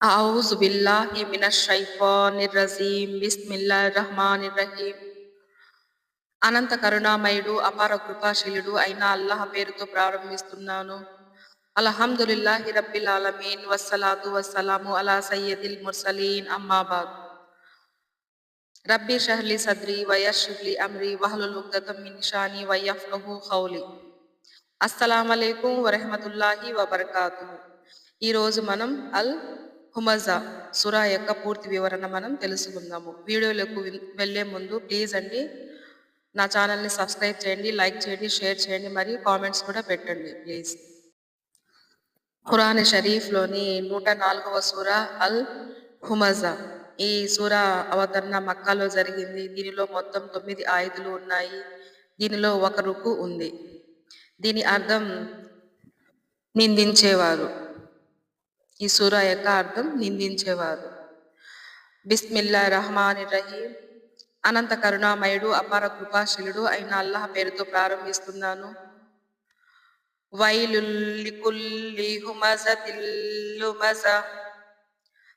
أعوذ بالله من الشيطان الرجيم بسم الله الرحمن الرحيم అనంత కరుణామయుడు అపార కృపాశీలుడు అయిన అల్లాహ్ పేరుతో ప్రారంభిస్తున్నాను అల్హమ్దులిల్లాహి రబ్బిల్ ఆలమీన్ వస్సలాతు వస్సలాము అలా సయ్యదిల్ ముర్సలీన్ అమ్మాబాద్ రబ్బి షహ్లి సద్రి వయశ్లి అమ్రి వహలుల్ ఉగ్దతం మిన్ షాని వయఫ్లహు ఖౌలి అస్సలాము అలైకుం వరహమతుల్లాహి వబర్కాతుహు ఈరోజు మనం అల్ హుమజా సురా యొక్క పూర్తి వివరణ మనం తెలుసుకుందాము. వీడియోలకు వెళ్ళే ముందు ప్లీజ్ అండి నా ఛానల్ని సబ్స్క్రైబ్ చేయండి లైక్ చేయండి షేర్ చేయండి మరియు కామెంట్స్ కూడా పెట్టండి ప్లీజ్. ఖురాన్ షరీఫ్లోని నూట నాలుగవ సూరా అల్ హుమజా ఈ సూర అవతరణ మక్కాలో జరిగింది. దీనిలో మొత్తం తొమ్మిది ఆయుధులు ఉన్నాయి. దీనిలో ఒక రుకు ఉంది. దీని అర్థం నిందించేవారు. ఈ సూర యొక్క అర్థం నిందించేవారు. బిస్మిల్లా రహమాన్ రహీం అనంత కరుణామయుడు అపార కృపాశీలుడు అయిన అల్లాహ్ పేరుతో ప్రారంభిస్తున్నాను. వైలుల్లికుల్లి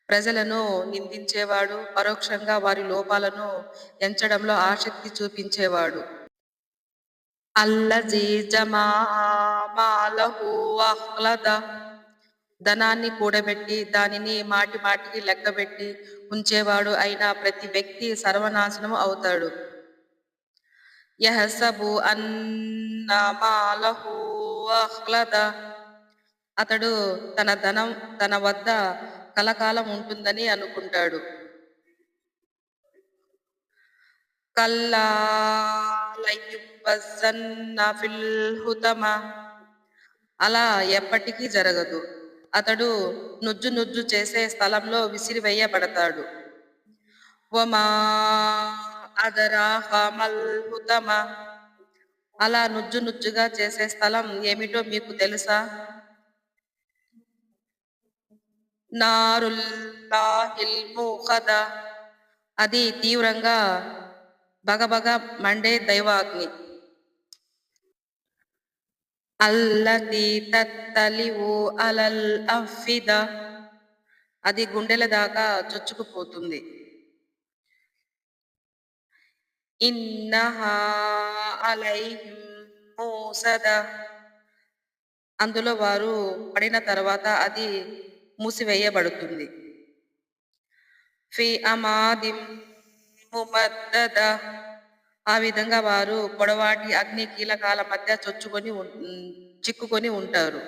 ప్రజలను నిందించేవాడు పరోక్షంగా వారి లోపాలను ఎంచడంలో ఆసక్తి చూపించేవాడు. అల్లజీ జమా మాలహు అహ్లద. ధనాన్ని కూడబెట్టి దానిని మాటి మాటికి లెక్కబెట్టి ఉంచేవాడు అయిన ప్రతి వ్యక్తి సర్వనాశనం అవుతాడు. యహసబు అన్న అతడు తన ధనం తన వద్ద కలకాలం ఉంటుందని అనుకుంటాడు. కల్లా అలా ఎప్పటికీ జరగదు. అతడు నుజ్జు నుజ్జు చేసే స్థలంలో విసిరివేయబడతాడు. అలా నుజ్జు నుజ్జుగా చేసే స్థలం ఏమిటో మీకు తెలుసా? నారుల్లాహిల్ అది తీవ్రంగా బగబగ మండే దైవాగ్ని. అల్లతి తత్తలివు అలల్ అఫిద. అది గుండెల దాకా చొచ్చుకుపోతుంది. ఇన్నహా అలైహిం మూసద. అందులో వారు పడిన తర్వాత అది మూసివేయబడుతుంది. ఫి అమాదిం ముమద్దద. ఆ విధంగా వారు పొడవాటి అగ్ని కీలకాల మధ్య చొచ్చుకొని ఉం- చిక్కుకొని ఉంటారు.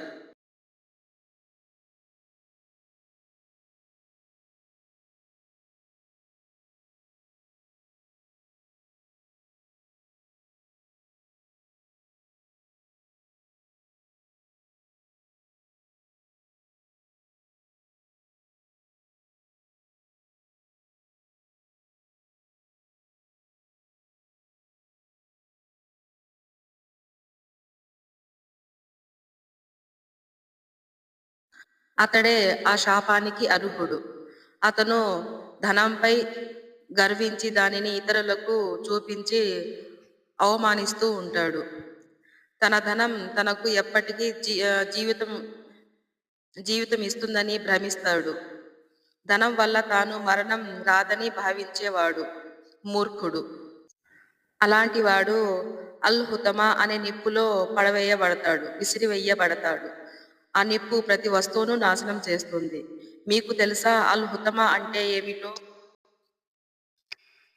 అతడే ఆ శాపానికి అర్హుడు. అతను ధనంపై గర్వించి దానిని ఇతరులకు చూపించి అవమానిస్తూ ఉంటాడు. తన ధనం తనకు ఎప్పటికీ జీ- జీవితం జీవితం ఇస్తుందని భ్రమిస్తాడు. ధనం వల్ల తాను మరణం రాదని భావించేవాడు మూర్ఖుడు. అలాంటి వాడు అల్ హుతమా అనే నిప్పులో పడవేయబడతాడు విసిరివేయబడతాడు. ఆ నిప్పు ప్రతి వస్తువును నాశనం చేస్తుంది. మీకు తెలుసా అల్ హుతమా అంటే ఏమిటో?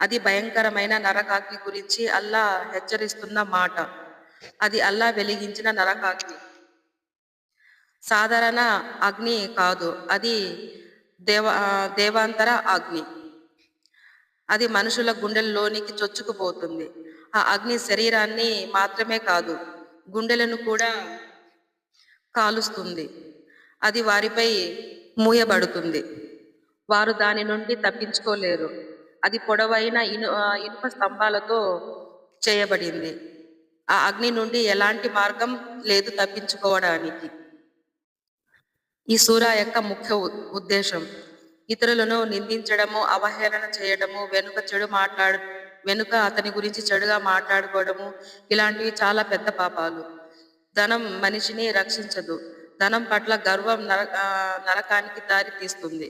అది భయంకరమైన నరకాగ్ని గురించి అల్లా హెచ్చరిస్తున్న మాట. అది అల్లా వెలిగించిన నరకాగ్ని. సాధారణ అగ్ని కాదు అది దేవ దేవాంతర అగ్ని. అది మనుషుల గుండెల్లోనికి చొచ్చుకుపోతుంది. ఆ అగ్ని శరీరాన్ని మాత్రమే కాదు గుండెలను కూడా కాలుస్తుంది. అది వారిపై మూయబడుతుంది. వారు దాని నుండి తప్పించుకోలేరు. అది పొడవైన ఇను ఇనుప స్తంభాలతో చేయబడింది. ఆ అగ్ని నుండి ఎలాంటి మార్గం లేదు తప్పించుకోవడానికి. ఈ సూరా యొక్క ముఖ్య ఉద్దేశం. ఇతరులను నిందించడము అవహేళన చేయడము వెనుక చెడు మాట్లాడు వెనుక అతని గురించి చెడుగా మాట్లాడుకోవడము ఇలాంటివి చాలా పెద్ద పాపాలు. ధనం మనిషిని రక్షించదు. ధనం పట్ల గర్వం నర నరకానికి దారి తీస్తుంది.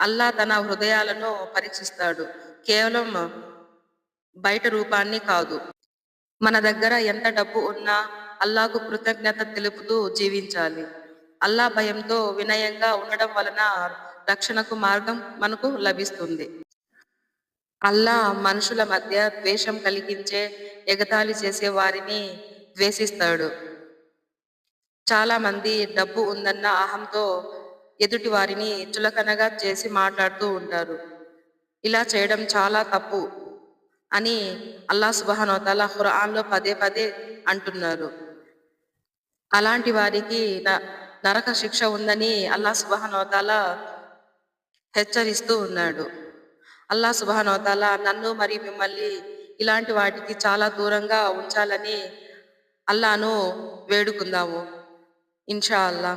అల్లా తన హృదయాలను పరీక్షిస్తాడు. కేవలం బయట రూపాన్ని కాదు. మన దగ్గర ఎంత డబ్బు ఉన్నా అల్లాకు కృతజ్ఞత తెలుపుతూ జీవించాలి. అల్లా భయంతో వినయంగా ఉండడం వలన రక్షణకు మార్గం మనకు లభిస్తుంది. అల్లా మనుషుల మధ్య ద్వేషం కలిగించే ఎగతాళి చేసే వారిని ద్వేషిస్తాడు. చాలా మంది డబ్బు ఉందన్న అహంతో ఎదుటి వారిని చులకనగా చేసి మాట్లాడుతూ ఉంటారు. ఇలా చేయడం చాలా తప్పు అని అల్లా సుబహానోతాల ఖురాన్లో పదే పదే అంటున్నారు. అలాంటి వారికి న- నరక శిక్ష ఉందని అల్లా సుబహానోతాల హెచ్చరిస్తూ ఉన్నాడు. అల్లా సుబహానోతాల నన్ను మరియు మిమ్మల్ని ఇలాంటి వాటికి చాలా దూరంగా ఉంచాలని అల్లాను వేడుకుందాము ఇన్షా అల్లా.